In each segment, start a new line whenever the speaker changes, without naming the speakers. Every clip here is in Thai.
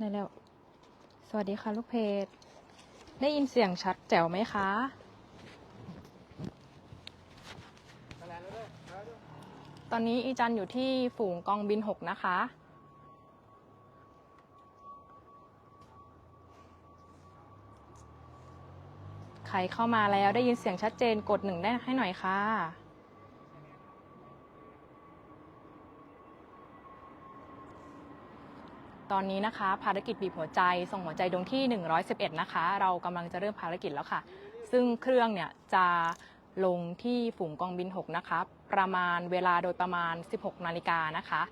ได้แล้ว สวัสดีค่ะลูกเพจ ได้ยินเสียงชัดแจ๋วไหมคะ ตอนนี้อีจันอยู่ที่ฝูงกองบินหกนะคะ ใครเข้ามาแล้วได้ยินเสียงชัดเจนกดหนึ่งได้ให้หน่อยค่ะ ตอนนี้นะคะ ภารกิจบีบหัวใจ ส่งหัวใจดวงที่ 111 นะคะ เรากำลังจะเริ่มภารกิจแล้วค่ะ ซึ่งเครื่องเนี่ยจะลงที่ฝูงกองบิน 6 นะคะประมาณเวลาโดยประมาณ 16 นาฬิกานะคะ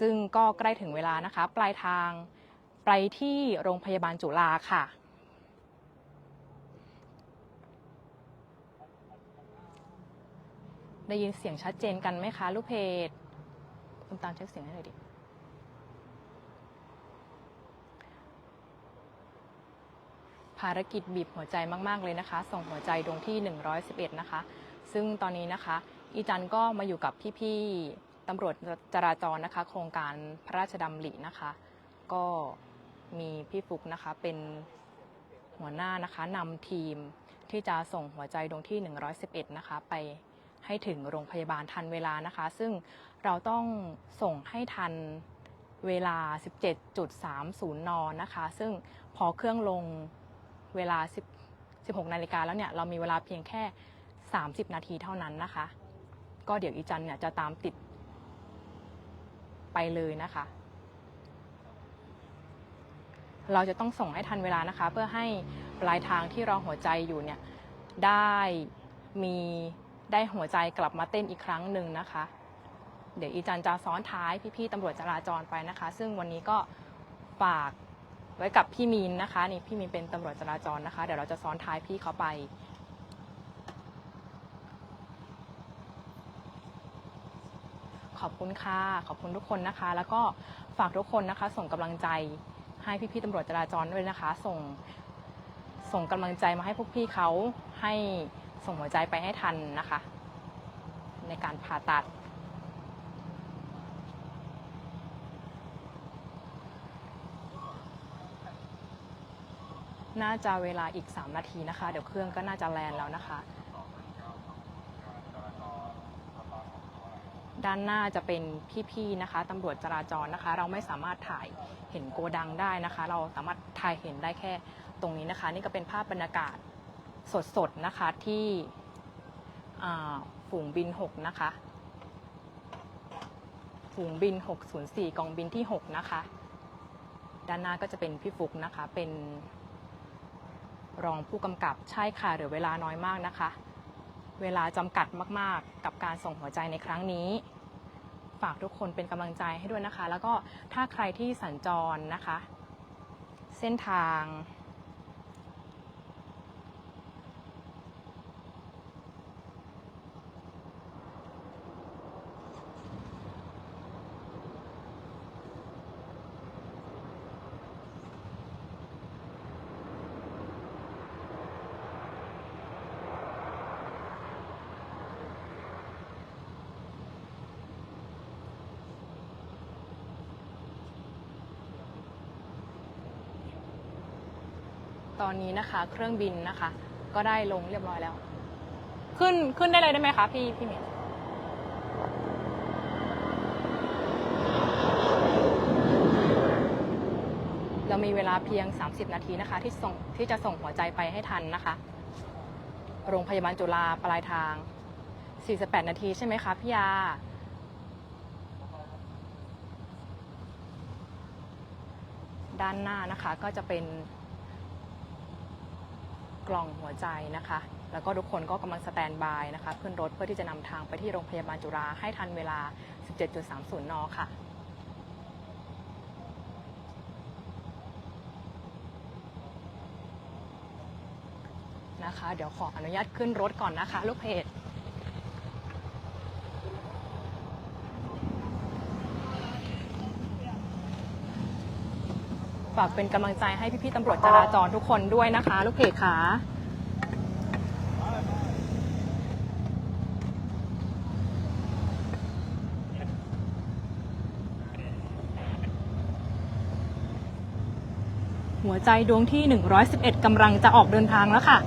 ซึ่งก็ใกล้ถึงเวลานะคะ ปลายทางไปที่โรงพยาบาลจุฬาค่ะ ได้ยินเสียงชัดเจนกันไหมคะ ลูกเพจคุณตามเช็คเสียงให้หน่อยดิ ภารกิจบีบหัวใจมากๆเลยนะคะ ส่งหัวใจดวงที่ 111 นะคะ ซึ่งตอนนี้นะคะ อีจันก็มาอยู่กับพี่ๆตำรวจจราจรนะคะ โครงการพระราชดำรินะคะ ก็มีพี่ฟุกนะคะเป็นหัวหน้านะคะนำทีมที่จะส่งหัวใจดวงที่ 111 นะคะ ไปให้ถึงโรงพยาบาลทันเวลานะคะ ซึ่งเราต้องส่งให้ทันเวลา 17.30 น นะคะ ซึ่งพอเครื่องลง เวลา 10 16นาฬิกาแล้วเนี่ยเรามีเวลาเพียงแค่ 30 นาทีเท่านั้นนะคะ ก็เดี๋ยวอีจันเนี่ยจะตามติดไปเลยนะคะ เราจะต้องส่งให้ทันเวลานะคะ เพื่อให้ปลายทางที่รอหัวใจอยู่เนี่ยได้มีได้หัวใจกลับมาเต้นอีกครั้งหนึ่งนะคะ เดี๋ยวอีจันจะซ้อนท้ายพี่ๆตำรวจจราจรไปนะคะ ซึ่งวันนี้ก็ฝาก ไว้กับพี่มีนนะคะ นี่พี่มีนเป็นตำรวจจราจรนะคะ เดี๋ยวเราจะซ้อนท้ายพี่เขาไป ขอบคุณค่ะ ขอบคุณทุกคนนะคะ แล้วก็ฝากทุกคนนะคะ ส่งกำลังใจให้พี่ๆตำรวจจราจรด้วยนะคะ ส่งส่งกำลังใจมาให้พวกพี่เขาให้ส่งหัวใจไปให้ทันนะคะ ในการผ่าตัด น่าจะเวลาอีก 3 นาทีนะคะ เดี๋ยวเครื่องก็น่าจะแลนแล้วนะคะ ด้านหน้าจะเป็นพี่ๆนะคะตำรวจจราจรนะคะ เราไม่สามารถถ่ายเห็นโกดังได้นะคะ เราสามารถถ่ายเห็นได้แค่ตรงนี้นะคะ นี่ก็เป็นภาพบรรยากาศสดๆนะคะที่ฝูงบิน 6 นะคะ ฝูงบิน 604 กองบินที่ 6 นะคะ ด้านหน้าก็จะเป็นพี่ฟุกนะคะ เป็น รองผู้กำกับใช่ค่ะเหลือเวลาน้อยมากนะคะ เวลาจำกัดมากๆ กับการส่งหัวใจในครั้งนี้ ฝากทุกคนเป็นกำลังใจให้ด้วยนะคะ แล้วก็ถ้าใครที่สัญจรนะคะ เส้นทาง ตอนนี้นะคะ เครื่องบินนะคะ ก็ได้ลงเรียบร้อยแล้ว ขึ้นขึ้นได้เลยได้ไหมคะพี่พี่เมียเรามีเวลาเพียง 30 นาทีนะคะ ที่ส่งที่จะส่งหัวใจไปให้ทันนะคะ โรงพยาบาลจุฬาปลายทาง 48 นาทีใช่ไหมคะพี่ยาด้านหน้านะคะก็จะเป็น กล่องหัวใจนะคะ แล้วก็ทุกคนก็กำลังสแตนบายนะคะขึ้นรถเพื่อที่จะนำทางไปที่โรงพยาบาลจุฬาให้ทันเวลา 17.30 น ค่ะนะคะ เดี๋ยวขออนุญาตขึ้นรถก่อนนะคะ ลูกเพจ ฝากเป็นกำลังใจให้พี่ๆตำรวจจราจรทุกคนด้วยนะคะ ลูกเพจค่ะหัวใจดวงที่ 111กำลังจะออกเดินทางแล้วค่ะ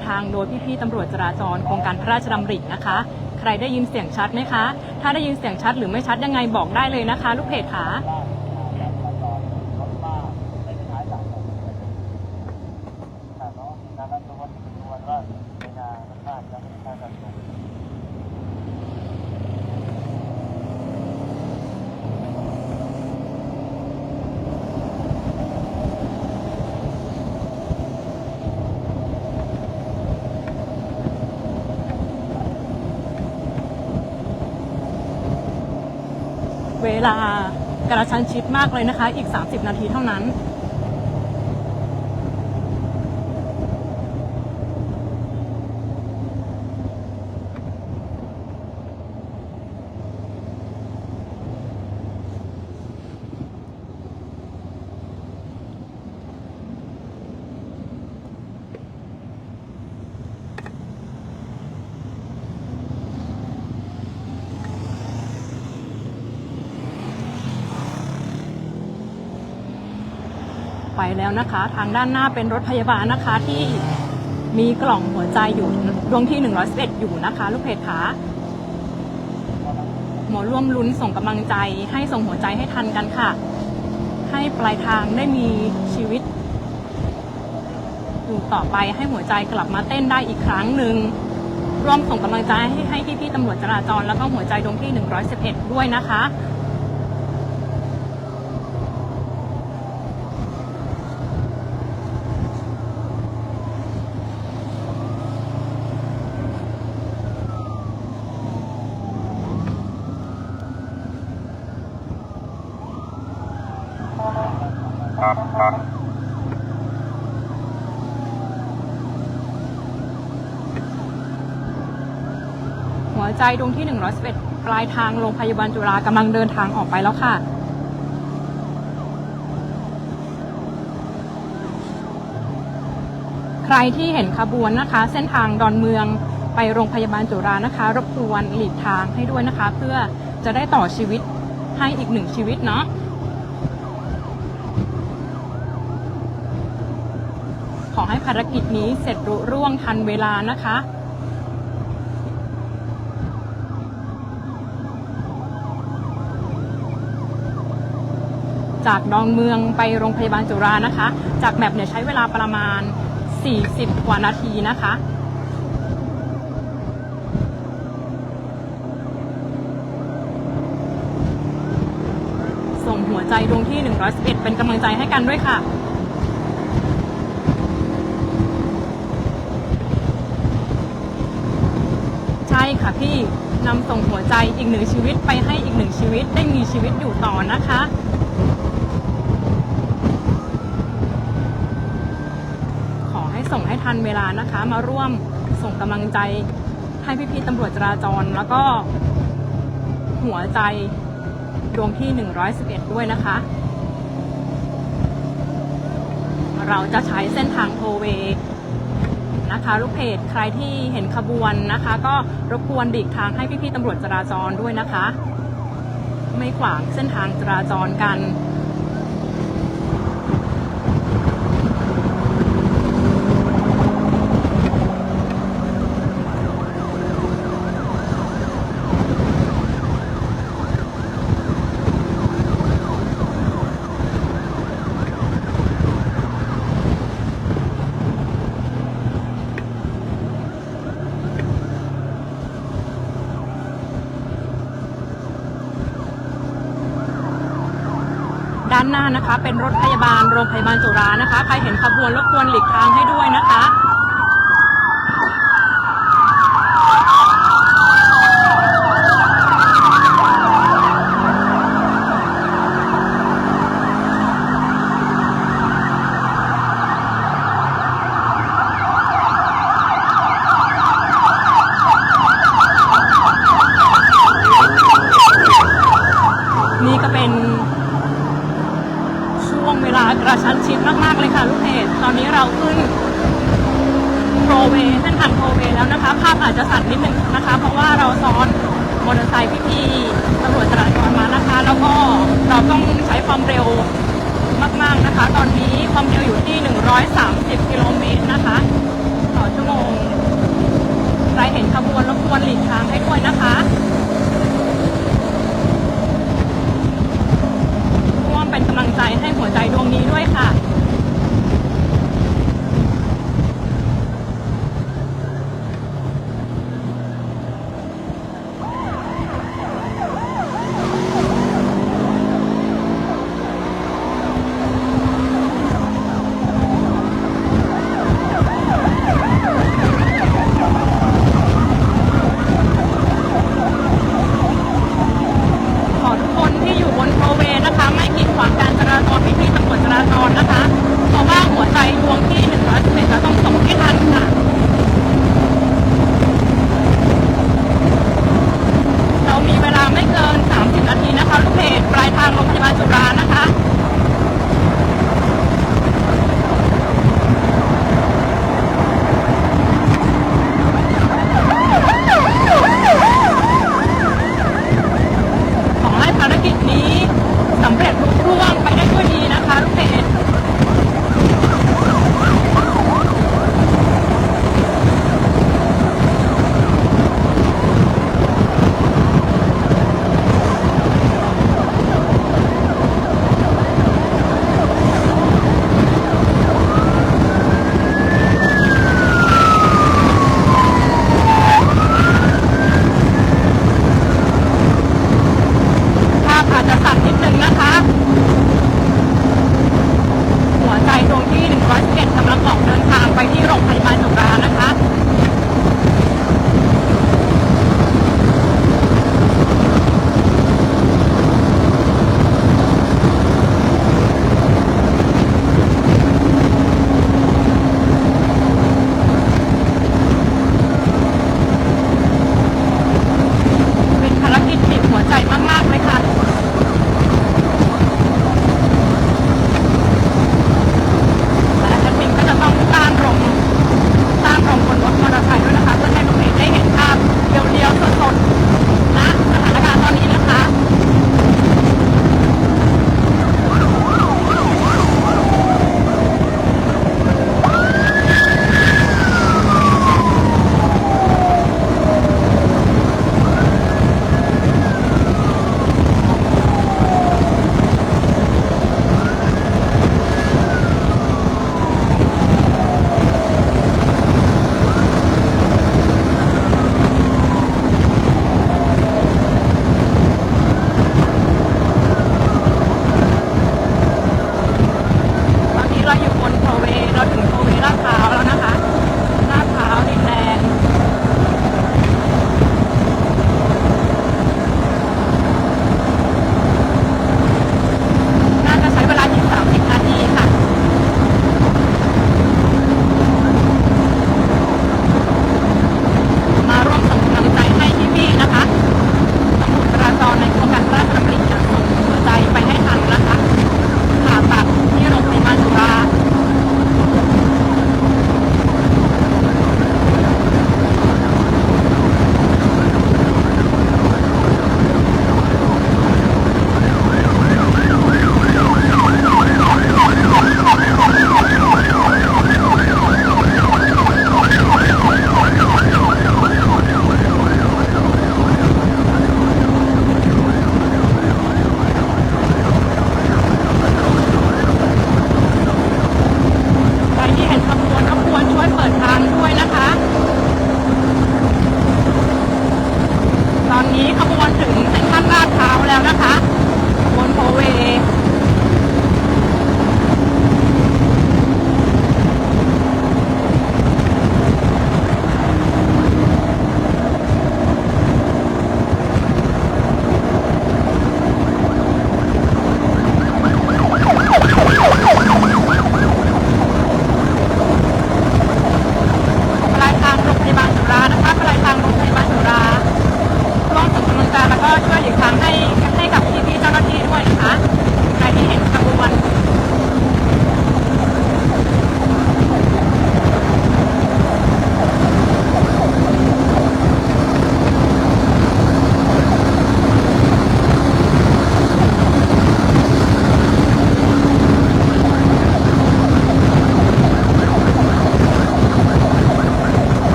ำทางโดยพี่ๆตำรวจจราจรโครงการพระราชดำรินะคะ ใครได้ยินเสียงชัดไหมคะ ถ้าได้ยินเสียงชัดหรือไม่ชัดยังไงบอกได้เลยนะคะ ลูกเพจขา เวลากระ ชั้นชิดมากเลยนะคะ อีก 30 นาทีเท่านั้น แล้วนะคะ ทางด้านหน้าเป็นรถพยาบาลนะคะที่มีกล่องหัวใจอยู่ดวงที่ 111 อยู่นะคะ ลูกเพจขาหมอร่วมลุ้นส่งกำลังใจให้ส่งหัวใจให้ทันกันค่ะ ให้ปลายทางได้มีชีวิต อยู่ต่อไปให้หัวใจกลับมาเต้นได้อีกครั้งหนึ่งร่วมส่งกำลังใจให้ให้พี่ๆตำรวจจราจร แล้วก็หัวใจดวงที่ 111 ด้วยนะคะ ใจดวงที่ 111 ปลายทางโรงพยาบาลจุฬากำลังเดินทางออกไปแล้วค่ะใครที่เห็นขบวนนะคะ เส้นทางดอนเมืองไปโรงพยาบาลจุฬานะคะ รบกวนหลีกทางให้ด้วยนะคะ เพื่อจะได้ต่อชีวิตให้อีกหนึ่งชีวิตเนาะขอให้ภารกิจนี้เสร็จรุร่วงทันเวลานะคะ จากดอนเมืองไปโรงพยาบาลจุฬานะคะ จากแมปเนี่ยใช้เวลาประมาณ 40 กว่านาทีนะคะส่งหัวใจดวงที่ 111 เป็นกำลังใจให้กันด้วยค่ะ ใช่ค่ะพี่นำส่งหัวใจอีกหนึ่งชีวิตไปให้อีกหนึ่งชีวิตได้มีชีวิตอยู่ต่อนะคะ ขอให้ส่งให้ ทันเวลานะคะ มาร่วมส่งกำลังใจให้พี่ๆตำรวจจราจร แล้วก็หัวใจดวงที่ 111 ด้วยนะคะ เราจะใช้เส้นทางโทเวนะคะลูกเพจใครที่เห็นขบวนนะคะ ก็รบกวนดีกทางให้พี่ๆตำรวจจราจรด้วยนะคะ ไม่ขวางเส้นทางจราจรกันานหน้านะคะ เป็นรถพยาบาลโรงพยาบาลจุฬานะคะ ใครเห็นขบวนรบกวนหลีกทางให้ด้วยนะคะ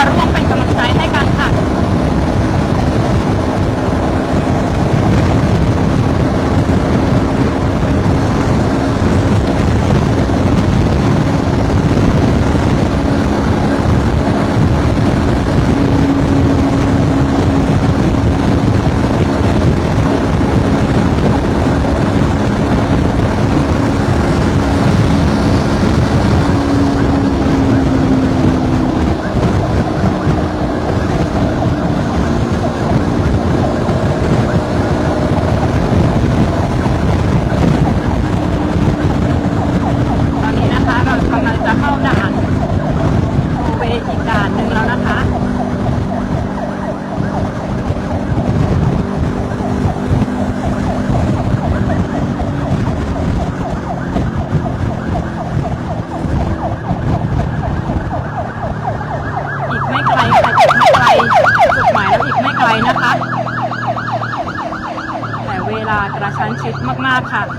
baru apa มากค่ะ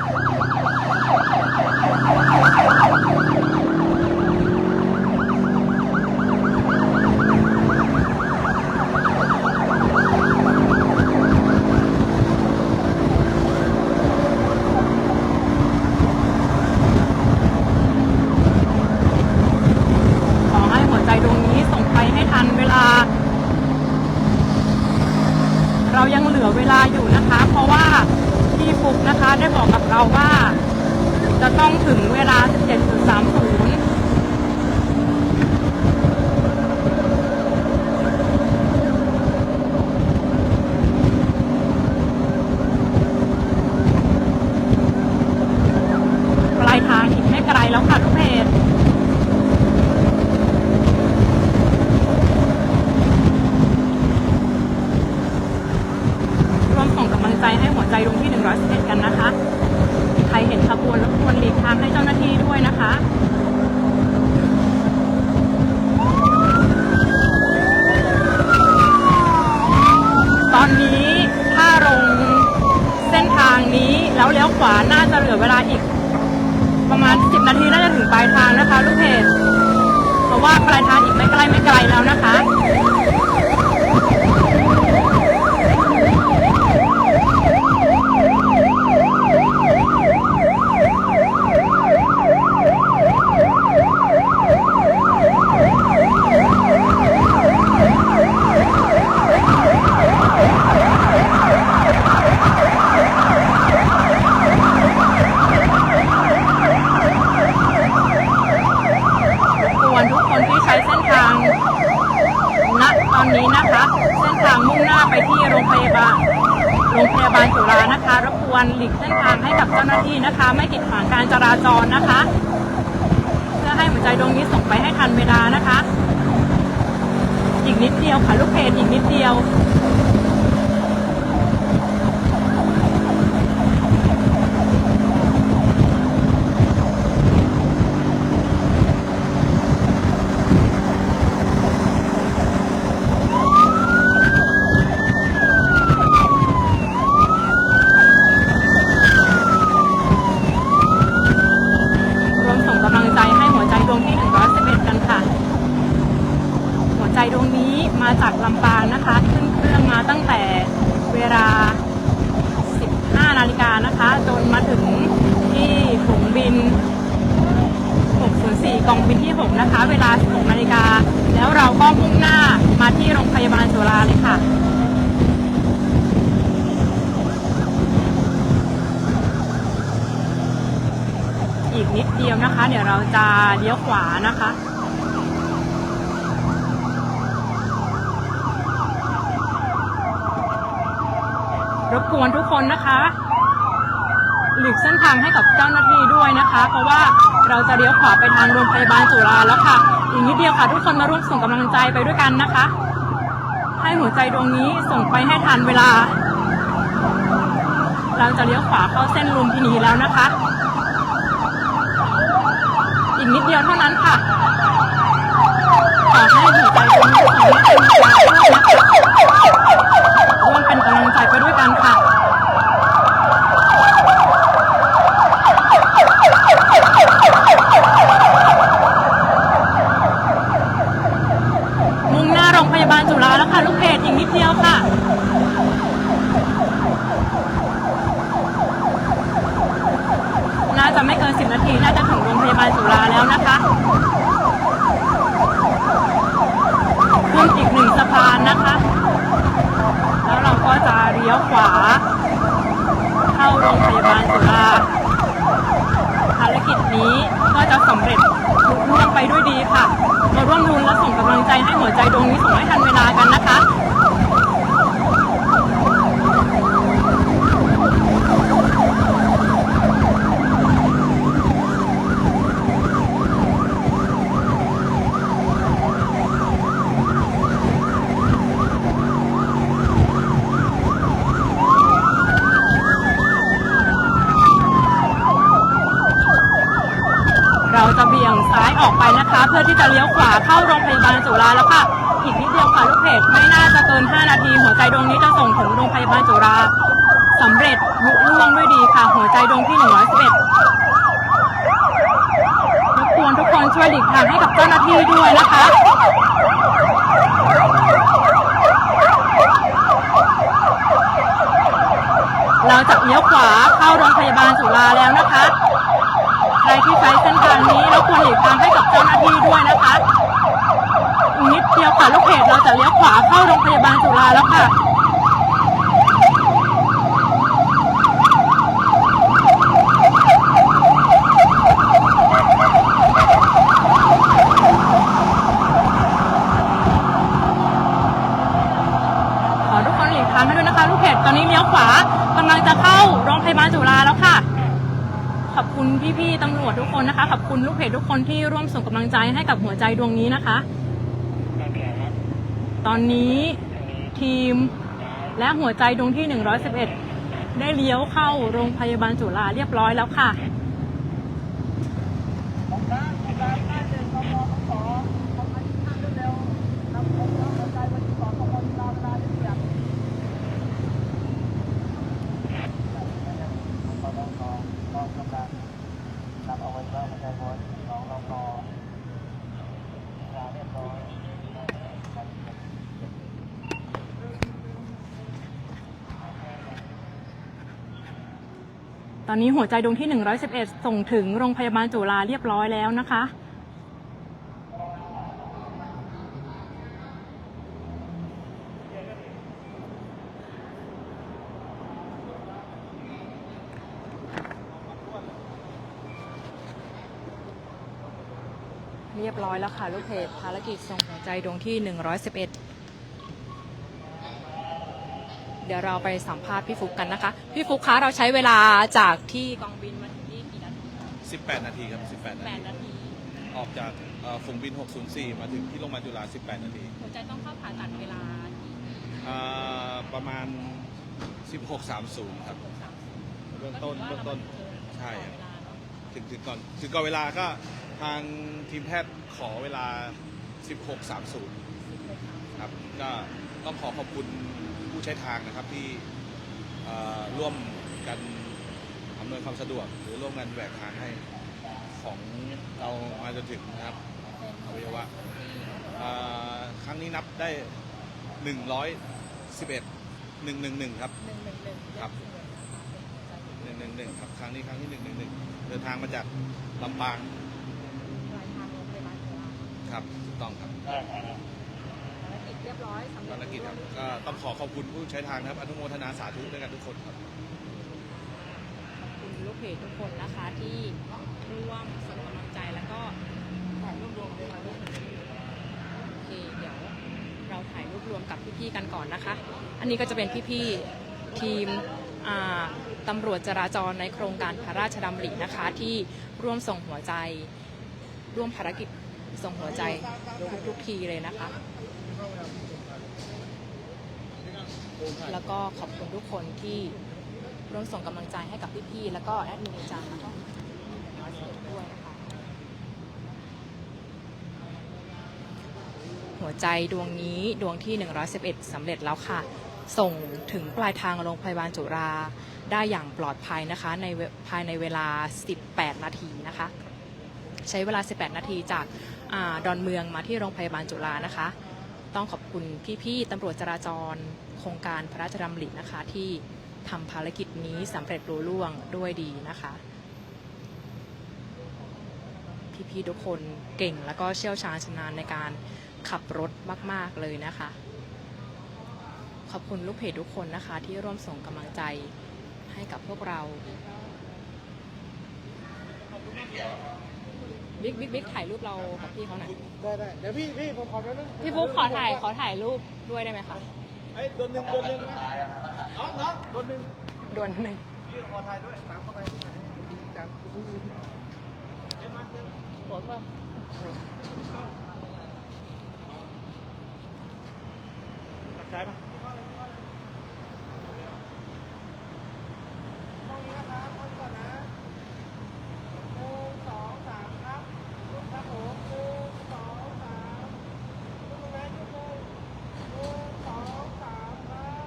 นนะคะหลีกเส้นทางให้กับเจ้าหน้าที่ด้วยนะคะ เพราะว่าเราจะเลี้ยวขวาไปทางโรงพยาบาลจุฬาแล้วค่ะ อีกนิดเดียวค่ะ ทุกคนมาร่วมส่งกำลังใจไปด้วยกันนะคะ ให้หัวใจดวงนี้ส่งไปให้ทันเวลา เราจะเลี้ยวขวาเข้าเส้นลุมพินีแล้วนะคะ อีกนิดเดียวเท่านั้นค่ะขอให้หัวใจดวงนี้ส่งให้ทันเวลา ลี้ยวขวา เข้าโรงพยาบาลสุราษฎร์ภารกิจนี้ก็จะสำเร็จลุล่วงไปด้วยดีค่ะ มาร่วมรุ้นและส่งกำลังใจให้หัวใจดวงนี้ส่งให้ทันเวลากันนะคะ นะคะ เพื่อที่จะเลี้ยวขวาเข้าโรงพยาบาลจุฬาแล้วค่ะอีกนิดเดียวค่ะลูกเพจไม่น่าจะเกิน 5 นาที หัวใจดวงนี้จะส่งถึงโรงพยาบาลจุฬาสำเร็จลุล่วงด้วยดีค่ะ หัวใจดวงที่ 111รบกวนทุกคนช่วยหลีกทางให้กับเจ้าหน้าที่ด้วยนะคะเราจะเลี้ยวขวาเข้าโรงพยาบาลจุฬาแล้วนะคะ ใครที่ใช้เส้นทางนี้แล้วควรหลีกทางให้กับเจ้าหน้าที่ด้วยนะคะนิดเดียวค่ะลูกเพจเราจะเลี้ยวขวาเข้าโรงพยาบาลจุฬาแล้วค่ะ ขอทุกคนหลีกทางให้ด้วยนะคะ ลูกเพจตอนนี้เลี้ยวขวากำลังจะเข้าโรงพยาบาลจุฬาแล้วค่ะ ขอบคุณพี่ๆตำรวจทุก คุณลูกเพจทุกคนที่ร่วมส่งกำลังใจให้กับหัวใจดวงนี้นะคะ ตอนนี้ทีมและหัวใจดวงที่ 111 ได้เลี้ยวเข้าโรงพยาบาลจุฬาเรียบร้อยแล้วค่ะ อนนี้หัวใจดวงที่ 111 ส่งถึงโรงพยาบาลจุฬาเรียบร้อยแล้วนะคะ เรียบร้อยแล้วค่ะ ลูกเพจภารกิจส่งหัวใจดวงที่ 111 เดี๋ยวเราไปสัมภาษณ์พี่ฟุกกันนะคะ พี่ฟุกคะเราใช้เวลาจากที่กองบินมาถึงที่กี่นาที
18 นาทีครับ 18 นา
แป
ที
ดนาที
ออกจากเอ่อฝูงบิน 604 มาถึงที่โรงพยาบาลจุฬา 18 นาที
หัวใจต้องเข้าผ่าตัดเวลาที่
อ่าประมาณ 16.30 ครับเบื้องต้นเบื้องต้นใช่ครับถึงถึงก่อน ถึงก่อนเวลาก็ทางทีมแพทย์ขอเวลา 16.30 ครับ ก็ต้องขอขอบคุณ ผู้ใช้ทางนะครับที่เอ่อร่วมกันอำนวยความสะดวก หรือร่วมกันแหวกทางให้ของเรามาจนถึงนะครับอวัยวะเอ่อครั้งนี้นับได้ 111 111 ครับ
หนึ่งหนึ่งหนึ่ง
ครับ111ครับครั้งนี้ครั้งที่111 เดินทางมาจากลำปาง
ปลายทางโรงพยาบาลจุฬา
ครับถูกต้องครับ
ภารกิจ เรียบร้อยสำเร็จ
ภารกิจครับก็ต้องขอขอบคุณผู้ใช้ทางนะครับอนุโมทนาสาธุด้วยกันทุกคนครับ
ขอบคุณลูกเพจทุกคนนะคะที่ร่วมส่งกำลังใจแล้วก็ถ่ายรูปรวมด้วยค่ะลูกโอเคเดี๋ยวเราถ่ายรูปรวมกับพี่ๆกันก่อนนะคะ อันนี้ก็จะเป็นพี่ๆทีมอ่าตำรวจจราจรในโครงการพระราชดำรินะคะ ที่ร่วมส่งหัวใจ ร่วมภารกิจส่งหัวใจทุกๆทีเลยนะคะ แล้วก็ขอบคุณทุกคนที่ร่วมส่งกำลังใจให้กับพี่ๆ แล้วก็แอดมินอาจารย์แล้วก็ร้อยเอ็ดด้วยนะคะหัวใจดวงนี้ดวงที่ 111สำเร็จแล้วค่ะ ส่งถึงปลายทางโรงพยาบาลจุฬาได้อย่างปลอดภัยนะคะในภายในเวลา 18 นาทีนะคะ ใช้เวลา 18 นาทีจากอาดอนเมืองมาที่โรงพยาบาลจุฬานะคะ ต้องขอบคุณพี่ๆตำรวจจราจร โครงการพระราชดำรินะคะที่ทำภารกิจนี้สำเร็จรุ่ล่วงด้วยดีนะคะ พี่ๆทุกคนเก่งแล้วก็เชี่ยวชาญชำนาญในการขับรถมาก ๆเลยนะคะ ขอบคุณลูกเพจทุกคนนะคะ ที่ร่วมส่งกำลังใจให้กับพวกเราบิ๊กบิ๊กบิ๊กถ่ายรูปเรากับพี่เขาหน่อย
ได้ได้เดี๋ยวพี่พี่ผมขอแป๊บนึง
พี่ฟุ๊กขอถ่ายขอถ่ายรูปด้วยได้ไหมคะ
ไอ้ยโดนหนึ่งโดนหนึ่งนะน้องน้องโดนหนึ่ง
ด่วนหนึ่ง
พี่ขอถ่ายด้วยตามเข้าไปจังเอ็มมาเอ็มปวดป่ะตัดใจป่ะมองนี้นะครับมองก่อนนะหนึ่งสองสามครับครับผมหนึ่งสองสามลุกลงไหมลุกเลยหนึ่งสองสามครับ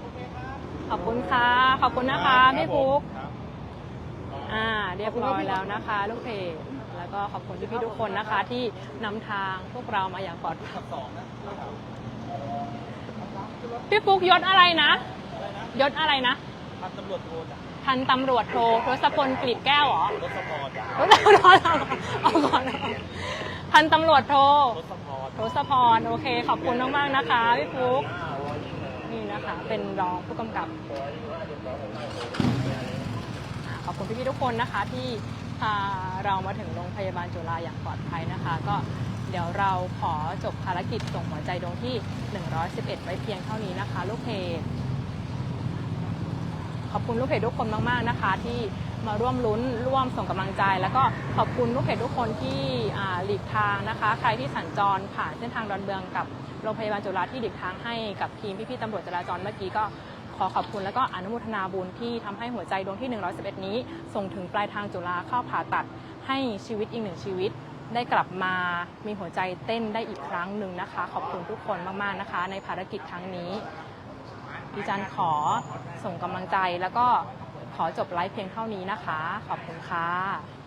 โอเคครับ
คุณค่ะขอบคุณนะคะพี่ฟุก
ครับ
อ่า เรียบร้อยแล้วนะคะ ลูกเพจแล้วก็ขอบคุณพี่ๆทุกคนนะคะ ที่นำทางพวกเรามาอย่างปลอดภัย
สองนะ
พี่ฟุกยศอะไรนะยศอะไรนะ
พันตำรวจโทจ้ะ
พันตำรวจโททศพลกฤษแก้วเหรอ
รถสปอร์ตจ้ะ
รถรถเอาก่อนพันตำรวจโท
รถสปอร์ต
ทศพรโอเค ขอบคุณมากๆนะคะพี่ฟุกนี่นะ คะเป็นรองผู้กำกับ ขอบคุณพี่ๆทุกคนนะคะที่พาเรามาถึงโรงพยาบาลจุฬาอย่างปลอดภัยนะคะ ก็เดี๋ยวเราขอจบภารกิจส่งหัวใจดวงที่ 111 ไว้เพียงเท่านี้นะคะ ลูกเพจขอบคุณลูกเพจทุกคนมากๆนะคะ ที่มาร่วมลุ้นร่วมส่งกำลังใจ แล้วก็ขอบคุณลูกเพจทุกคนที่หลีกทางนะคะ ใครที่สัญจรผ่านเส้นทางดอนเมืองกับ โรงพยาบาลจุฬาที่หลีกทางให้กับทีมพี่ๆตำรวจจราจรเมื่อกี้ก็ขอขอบคุณแล้วก็อนุโมทนาบุญที่ทำให้หัวใจดวงที่ 111 นี้ ส่งถึงปลายทางจุฬาเข้าผ่าตัดให้ชีวิตอีกหนึ่งชีวิต ได้กลับมามีหัวใจเต้นได้อีกครั้งหนึ่งนะคะ ขอบคุณทุกคนมากๆนะคะ ในภารกิจครั้งนี้ดิฉันขอส่งกำลังใจแล้วก็ขอจบไลฟ์เพียงเท่านี้นะคะ ขอบคุณค่ะ